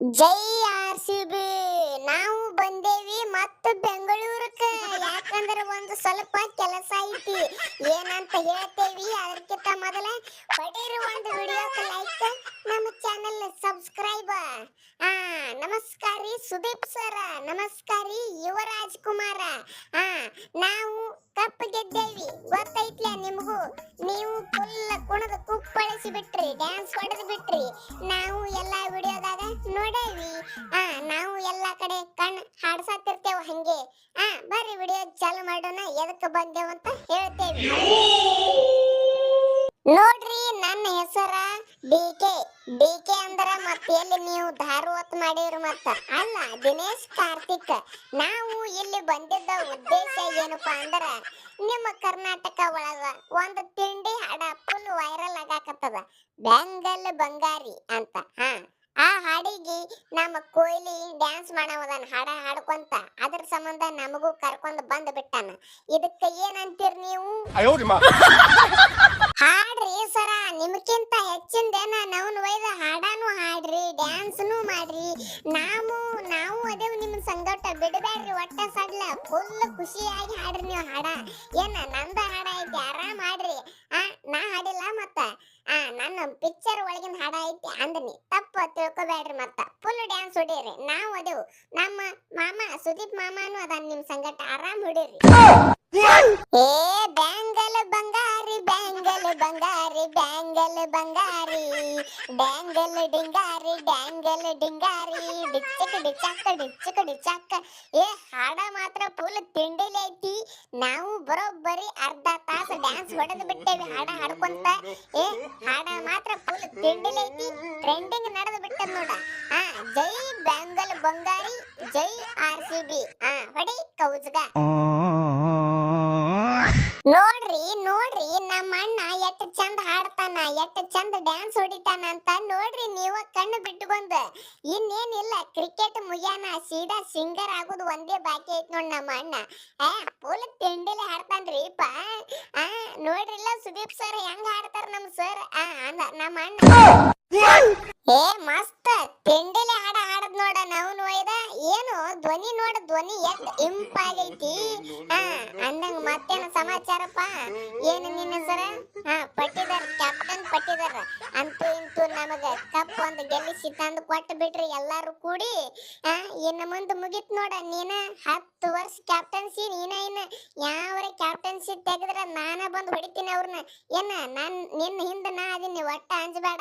ಜೈ R C B. ನಾವು ಬಂದೇವಿ ಮತ್ತು ಬೆಂಗಳೂರಕ್ಕೆ. ಯಾಕಂದ್ರೆ ಒಂದು ಸ್ವಲ್ಪ ಕೆಲಸ ಐತಿ. ಏನಂತ ಹೇಳ್ತೇವಿ ಅದಕ್ಕಿಂತ ಮೊದಲ ಹೊಡೀರಿ ಒಂದು ವಿಡಿಯೋಕ್ಕೆ ಲೈಕ್ ನಮ್ಮ ಚಾನೆಲ್ ಸಬ್ಸ್ಕ್ರೈಬ್ ಹಾ ನಮಸ್ಕಾರಿ ಸುದೀಪ್ ಸರ ನಮಸ್ಕಾರಿ ಯುವರಾಜ್ ಕುಮಾರ. ಆ, ನಾವು ಕಪ್ ಗೆದ್ದೇವಿ. ಗೊತ್ತೈತ್ಲ ನಿಮಗೂ? ನೀವು ಫುಲ್ ಕುಣದ ಕುಪ್ಪಳಿಸಿ ಬಿಟ್ರಿ ಡ್ಯಾನ್ಸ್ ಹೊಡೆದು ಬಿಟ್ರಿ. ನಾವು ಎಲ್ಲಾ ಕಡೆ ಕಣ್ ಹಾಡ್ಸಾತಿರ್ತೇವ ಹಂಗೆ. ಆ, ಬರ್ರಿ ವಿಡಿಯೋ ಚಾಲು ಮಾಡೋಣ ಎದಕ್ಕೆ ಬಂದೇವು ಅಂತ ಹೇಳ್ತೇವಿ. ನೋಡ್ರಿ ನನ್ನ ಹೆಸರ ಡಿ ಕೆ. ಡಿ ಕೆ ಅಂದ್ರ ಮತ್ತೆ ಎಲ್ಲಿ ನೀವು ಧಾರವತ್ ಮಾಡಿರಿ ಮತ್ತ? ಅಲ್ಲ, ದಿನೇಶ್ ಕಾರ್ತಿಕ್. ನಾವು ಇಲ್ಲಿ ಬಂದಿದ್ದ ಉದ್ದೇಶ ಏನಪ್ಪಾ ಅಂದ್ರ ನಿಮ್ಮ ಕರ್ನಾಟಕ ಒಳಗ ಒಂದು ತಿಂಡಿ ಹಾಡ ಫುಲ್ ವೈರಲ್ ಆಗಾಕತ್ತದ. ಬೆಂಗಲ್ ಬಂಗಾರಿ ಅಂತ, ಹಾ. ಆ ಹಾಡಿಗೆ ನಮ್ಮ ಕೊಹ್ಲಿ ಡ್ಯಾನ್ಸ್ ಮಾಡವದನ್ ಹಾಡ ಹಾಡ್ಕೊಂತ. ಅದ್ರ ಸಂಬಂಧ ನಮಗೂ ಕರ್ಕೊಂಡ್ ಬಂದ್ ಬಿಟ್ಟಾನ. ಇದಕ್ಕ ಏನಂತೀರ್ ನೀವು? ಹಾಡ್ರಿ ಸರ ನಿಮ್ಕಿಂತ ಹೆಚ್ಚಿನ ಜನ ನವನ್ ಒಯ್ದ ಹಾಡಾನು ಹಾಡ್ರಿ ಡ್ಯಾನ್ಸ್ನು ಮಾಡ್ರಿ. ನಾವು ನಾವು ಅದೇವ್ ನಿಮ್ ಸಂಗಟ ಬಿಡಬೇಡ್ರಿ ಒಟ್ಟ ಸಡ್ಲ ಫುಲ್ ಖುಷಿಯಾಗಿ ಹಾಡ್ರಿ ನೀವು ಹಾಡ. ಏನ ನಂದ ಹಾಡ ಐತಿ ಅಂದನಿ. ತಪ್ಪ ತಿಳ್ಕೊಬೇಡ್ರಿ ಮತ್ತ. ಫುಲ್ ಡ್ಯಾನ್ಸ್ ಹೊಡೀರಿ. ನಾವು ಅದೇವು. ನಮ್ಮ ಮಾಮ, ಸುದೀಪ್ ಮಾಮಾನು ಅದ ನಿಮ್ ಸಂಗಟ. ಆರಾಮ್ ಹೊಡೀರಿ. ಏ ಬ್ಯಾಂಗಲ್ ಬಂಗಾರಿ ಬ್ಯಾಂಗಲ್ ಬಂಗಾರಿ ಬ್ಯಾಂಗಲ್ ಬಂಗಾರಿ. ಬ್ಯಾಂಗಲ್ ಡಿಂಗಾರಿ ಬ್ಯಾಂಗಲ್ ಡಿಂಗಾರಿ. ಡಿಚ್ಚಕ, ಡಿಚ್ಚಾಕ ಡಿಚ್ಚಕ, ಡಿಚ್ಚಾಕ. ಏ, ಹಾಡ ಮಾತ್ರ ಫುಲ್ ತಿಂಡಿಲೈತಿ ನಾವು ಬರೋಬ್ಬರಿ ಅರ್ಧ ಡ್ಯಾನ್ಸ್ ಹೊಡೆದು ಬಿಟ್ಟೇವಿ, ಹಾಡ ಹಾಡ್ಕೊಂತ. ಏ, ಹಾಡ ಮಾತ್ರ ಫುಲ್ ಟ್ರೆಂಡಿಂಗ್ ಐತಿ ಟ್ರೆಂಡಿಂಗ್ ನಡೆದು ಬಿಟ್ಟದ ನೋಡ. ಆ, ಜೈ ಬ್ಯಾಂಗಲ್ ಬಂಗಾರಿ, ಜೈ ಆರ್ ಸಿ ಬಿ. ಆ, ಹೊಡಿ ಕೌಜ್ಗ. ನೋಡ್ರಿ ನೋಡ್ರಿ, ನಮ್ಮ ಅಣ್ಣ ಎಷ್ಟ್ ಚಂದ ಹಾಡ್ತಾನ, ಎಷ್ಟ್ ಚಂದ ಡ್ಯಾನ್ಸ್ ಹೊಡಿತಾನ ಅಂತ ನೋಡ್ರಿ ನೀವ ಕಣ್ಣು ಬಿಟ್ಟುಕೊಂಡ ಇನ್ನೇನಿಲ್ಲ ಕ್ರಿಕೆಟ್ ಮುಗ್ಯಾನ ಸೀದಾ ಸಿಂಗರ್ ಆಗೋದು ಒಂದೇ ಬಾಕಿ ಐತ್ ನೋಡ್ ನಮ್ಮ ಅಣ್ಣ. ಏ ಫುಲ್ ತಿಂಡಿಲಿ ಹಾಡ್ತಾನ್ರಿ ಪಾ ನೋಡ್ರಿಲ್ಲ ಸುದೀಪ್ ಸರ್ ಹೆಂಗ್ ಹಾಡ್ತಾರ ನಮ್ ಸರ್ ನಮ್ಮ ಅಣ್ಣ. ಏ, ಮಸ್ತ್. ತಿಂಡಿಲಿ ಹಾಡ ಹಾಡದ್ ನೋಡ ನಾವು ನೋಯ್ದ ಏನು, ಧ್ವನಿ ನೋಡ, ಧ್ವನಿ ಎಷ್ಟ್ ಆಗೈತಿ. ಹಾ ಅಂದಂಗ ಮತ್ತೇನ ಸಮಾಚಾರಪ್ಪ? ಏನು ನಿನ್ನ ಹೆಸರ ಹಾ ಪಟ್ಟಿದಾರ ಕ್ಯಾಪ್ಟನ್ ಪಟ್ಟಿದಾರ. ಅಂತೂ ಇಂತೂ ನಮಗ ಕಪ್ ಒಂದು ಗೆಲ್ಲಿಸಿ ಕೊಟ್ಟು ಬಿಟ್ರಿ ಎಲ್ಲಾರು ಕೂಡಿ ಇನ್ನು ಮುಂದೆ ಮುಗಿತ್ ನೋಡ ನೀನ. ಹತ್ತು ವರ್ಷ ಕ್ಯಾಪ್ಟನ್ಸಿ ನೀನ ಇನ್ನ ಯಾವ್ರ ಕ್ಯಾಪ್ಟನ್ಸಿ ತೆಗೆದ್ರ ನಾನ ಬಂದು ಹೊಡಿತೀನಿ ಅವ್ರನ್ನ. ಏನ, ನಾನ್ ನಿನ್ನ ಹಿಂದೆ ನಾ ಅದೀನಿ, ಒಟ್ಟ ಅಂಜಬೇಡ.